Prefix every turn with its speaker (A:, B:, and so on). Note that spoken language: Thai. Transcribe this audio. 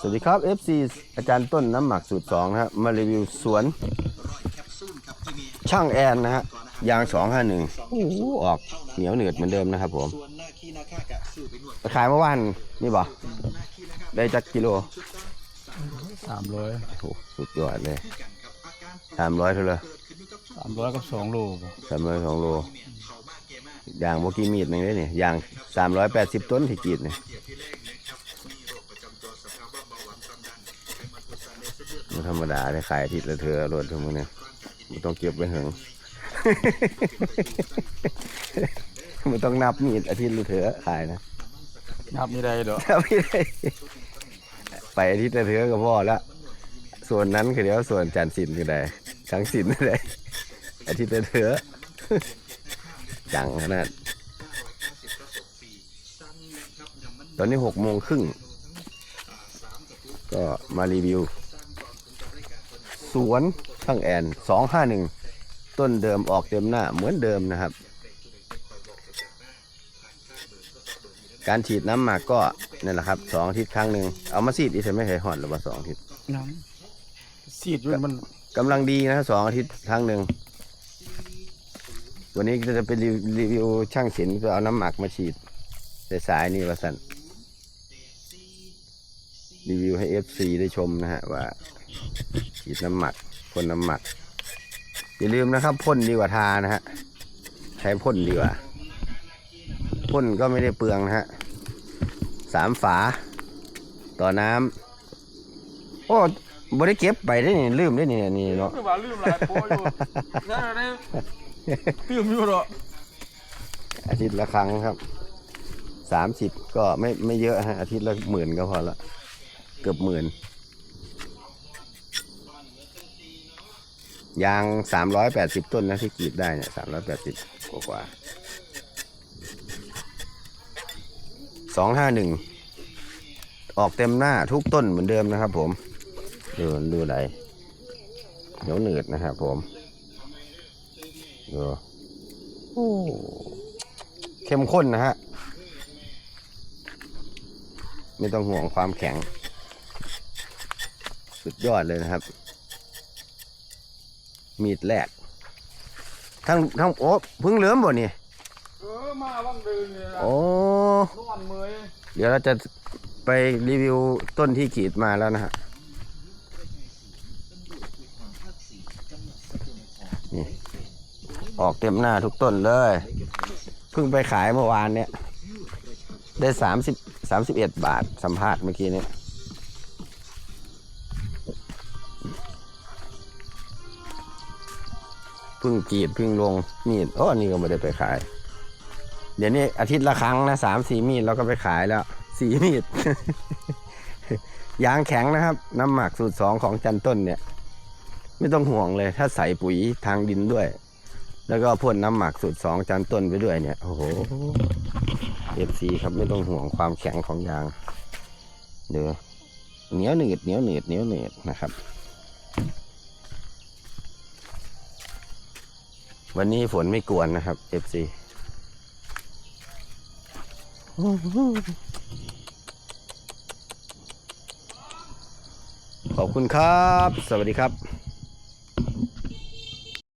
A: สวัสดีครับ FC อาจารย์ต้นน้ำหมักสูตร2นะครับมารีวิวสวน ช่างแอนนะฮะยาง251โอ้โหออกเหนียวเหนืดเหมือนเดิมนะครับผม
B: ส่วนหน้าขี้นาคากะซื้อไปนวด
A: ขายเมื่อวานนี่บ่ได้จักกิโล
C: สามร้อย
A: โอ้โหสุดยอดเลยสามร้อยเท่าไหร่
C: สามร้อยกับสองโลบ่
A: สามร้อยสองโลยางโมกี้มีดหนึงเลยนี่ยางสามร้อยแปดสิบต้นที่กรีดนี่ไม่ธรรมดาเลยขายอาทิตย์ละเธอรถทั้งหมดเนี่ยไม่ต้องเก็บไว้เหงไม่ต้องนับมีดอาทิตย์ละเธอขายนะ
C: นับไม่ได้ดอก
A: นับไม่ได้ไปอาทิตย์ละเธอก็พอละส่วนนั้นคือเดี๋ยวส่วนจันทร์สินคือใดทั้งสินคือใดอาทิตย์ละเธอจังขนาดตอนนี้หกโมงครึ่งก็มารีวิว สวนช่างแอนสองห้าหนึ่งต้นเดิมออกเต็มหน้าเหมือนเดิมนะครับ การฉีดน้ำหมากก็นั่นแหละครับสองอาทิตย์ครั้งหนึ่งเอามาซีดอีกใช่ไหมเคยหอดหรือว่าสองอาทิตย์
C: น้ำซีดด้วยมัน
A: กำลังดีนะสองอาทิตย์ครั้งหนึ่งวันนี้ก็จะเป็นรีวิวช่างศิลป์ก็เอาน้ำหมักมาฉีดในสายนี่ว่าสันรีวิวให้เอฟซีได้ชมนะฮะว่า ฉีดน้ำหมักพ่นน้ำหมัก อย่าลืมนะครับพ่นดีกว่าทานะฮะใช้พ่นดีกว่าพ่นก็ไม่ได้เปลืองนะฮะสามฝา ต่อน้ำโอ้บริเก็บไปได้นี่ลืมได้นี่นี่เนาะ
C: คือว่าลืมหลายโปอยู่นั่นน่ะลืมอยู่ดอก
A: อาทิตย์ละครั้งครับสามสิบก็ไม่ไม่เยอะฮะอาทิตย์ละหมื่นก็พอละเกือบหมื่น ยางสามร้อยแปดสิบต้นนะที่กรีดได้เนี่ยสามร้อยแปดสิบกว่าสองห้าหนึ่งออกเต็มหน้าทุกต้นเหมือนเดิมนะครับ ผมดูดูไหนเหนียวหนืดนะครับผมดูโอ้เข้มข้นนะฮะ ไม่ต้องห่วงความแข็ง สุดยอดเลยนะครับ มีดแรกทั้งทั้งโอ้เพึ่งเหลือมบ่นี่
C: เออมาวังเดินเนี่ย
A: โอ้
C: นอนเมย
A: เดี๋ยวเราจะไปรีวิวต้นที่กรีดมาแล้วนะฮะนี่ออกเต็มหน้าทุกต้นเลยเพิ่งไปขายเมื่อวานเนี่ย ได้สามสิบสามสิบเอ็ดบาทสัมภาษณ์เมื่อกี้เนี่ย พิ่งกรีดพิ่งลงมีดโอ้นี่ก็ไม่ได้ไปขาย เดี๋ยวนี้อาทิตย์ละครั้งนะสามสี่มีดเราก็ไปขายแล้วสี่มีดยางแข็งนะครับ น้ำหมักสูตรสองของจันต้นเนี่ย ไม่ต้องห่วงเลย ถ้าใส่ปุ๋ยทางดินด้วย แล้วก็พ่นน้ำหมักสูตรสองจันต้นไปด้วยเนี่ยโอ้โหเอฟซีครับไม่ต้องห่วงความแข็งของยางเดี๋ยวเหนียวหนืดเหนียวหนืดเหนียวหนืดนะครับ วันนี้ฝนไม่กวนนะครับเอฟซีขอบคุณครับ สวัสดีครับ